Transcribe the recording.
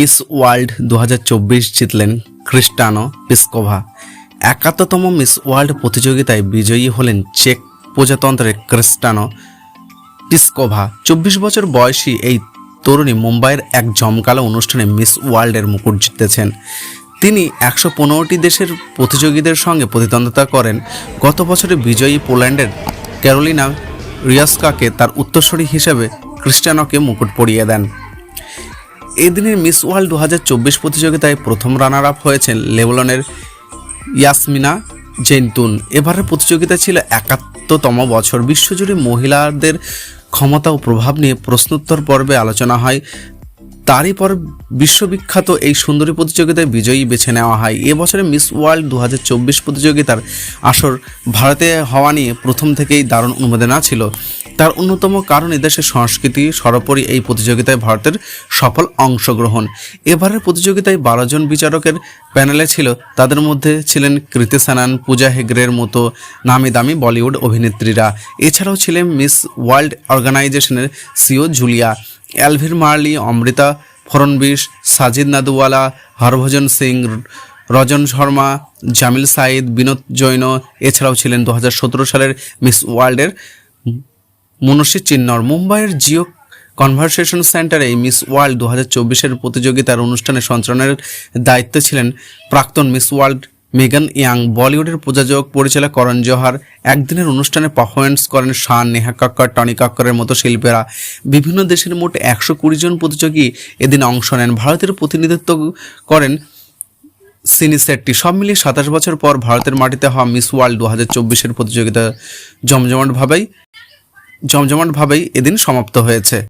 Miss World দু হাজার চব্বিশ জিতলেন ক্রিস্টানো পিসকোভা। একাত্তরতম মিস ওয়ার্ল্ড প্রতিযোগিতায় বিজয়ী হলেন চেক প্রজাতন্ত্রের ক্রিস্টানো পিসকোভা। চব্বিশ বছর বয়সী এই তরুণী মুম্বাইয়ের এক জমকালো অনুষ্ঠানে মিস ওয়ার্ল্ডের মুকুট জিতেছেন। তিনি একশো পনেরোটি দেশের প্রতিযোগীদের সঙ্গে প্রতিদ্বন্দ্বিতা করেন। গত বছরে বিজয়ী পোল্যান্ডের ক্যারোলিনা রিয়াস্কাকে তার উত্তরসূরি হিসেবে ক্রিস্টানোকে মুকুট পরিয়ে দেন। এদিনের মিস ওয়ার্ল্ড দু হাজার চব্বিশ প্রতিযোগিতায় প্রথম রানার আপ হয়েছেন লেবলনের ইয়াসমিনা জেন্তুন। এবারের প্রতিযোগিতা ছিল একাত্তরতম বছর। বিশ্বজুড়ে মহিলাদের ক্ষমতা ও প্রভাব নিয়ে প্রশ্নোত্তর পর্বে আলোচনা হয়। তারই পর বিশ্ববিখ্যাত এই সুন্দরী প্রতিযোগিতায় বিজয়ী বেছে নেওয়া হয়। এবছরে মিস ওয়ার্ল্ড দু হাজার চব্বিশ প্রতিযোগিতার আসর ভারতে হওয়া নিয়ে প্রথম থেকেই দারুণ অনুমোদনা ছিল। তার অন্যতম কারণ এদেশের সংস্কৃতি, সর্বোপরি এই প্রতিযোগিতায় ভারতের সফল অংশগ্রহণ। এবারের প্রতিযোগিতায় বারো জন বিচারকের প্যানেলে ছিল, তাদের মধ্যে ছিলেন কৃতি সানান, পূজা হেগড়ের মতো নামি দামি বলিউড অভিনেত্রীরা। এছাড়াও ছিলেন মিস ওয়ার্ল্ড অর্গানাইজেশনের সিও জুলিয়া অ্যালভির মার্লি, অমৃতা ফড়নবিশ, সাজিদ নাদুওয়ালা, হরভজন সিং, রজন শর্মা, জামিল সাইদ বিনোদ জৈন। এছাড়াও ছিলেন দু হাজার সতেরো সালের মিস ওয়ার্ল্ডের মনস্বী চিন্নর মুম্বাইয়ের জিও কনভারসেশন সেন্টারে মিস ওয়ার্ল্ড দু হাজার চব্বিশের প্রতিযোগিতার অনুষ্ঠানে সঞ্চালনের দায়িত্বে ছিলেন প্রাক্তন মিস ওয়ার্ল্ড মেগান ইয়াং। বলিউডের প্রযোজক, পরিচালক করণ জোহার একদিনের অনুষ্ঠানে পারফরমেন্স করেন শান, নেহা কাক্কর, টনি কাক্করের মতো শিল্পীরা। বিভিন্ন দেশের মোট একশো কুড়ি জন প্রতিযোগী এদিন অংশ নেন। ভারতের প্রতিনিধিত্ব করেন সিনি সেটটি সব মিলিয়ে সাতাশ বছর পর ভারতের মাটিতে হওয়া মিস ওয়ার্ল্ড দু হাজার চব্বিশের প্রতিযোগিতা জমজমাটভাবেই জমজমাটভাবেই এদিন সমাপ্ত হয়েছে।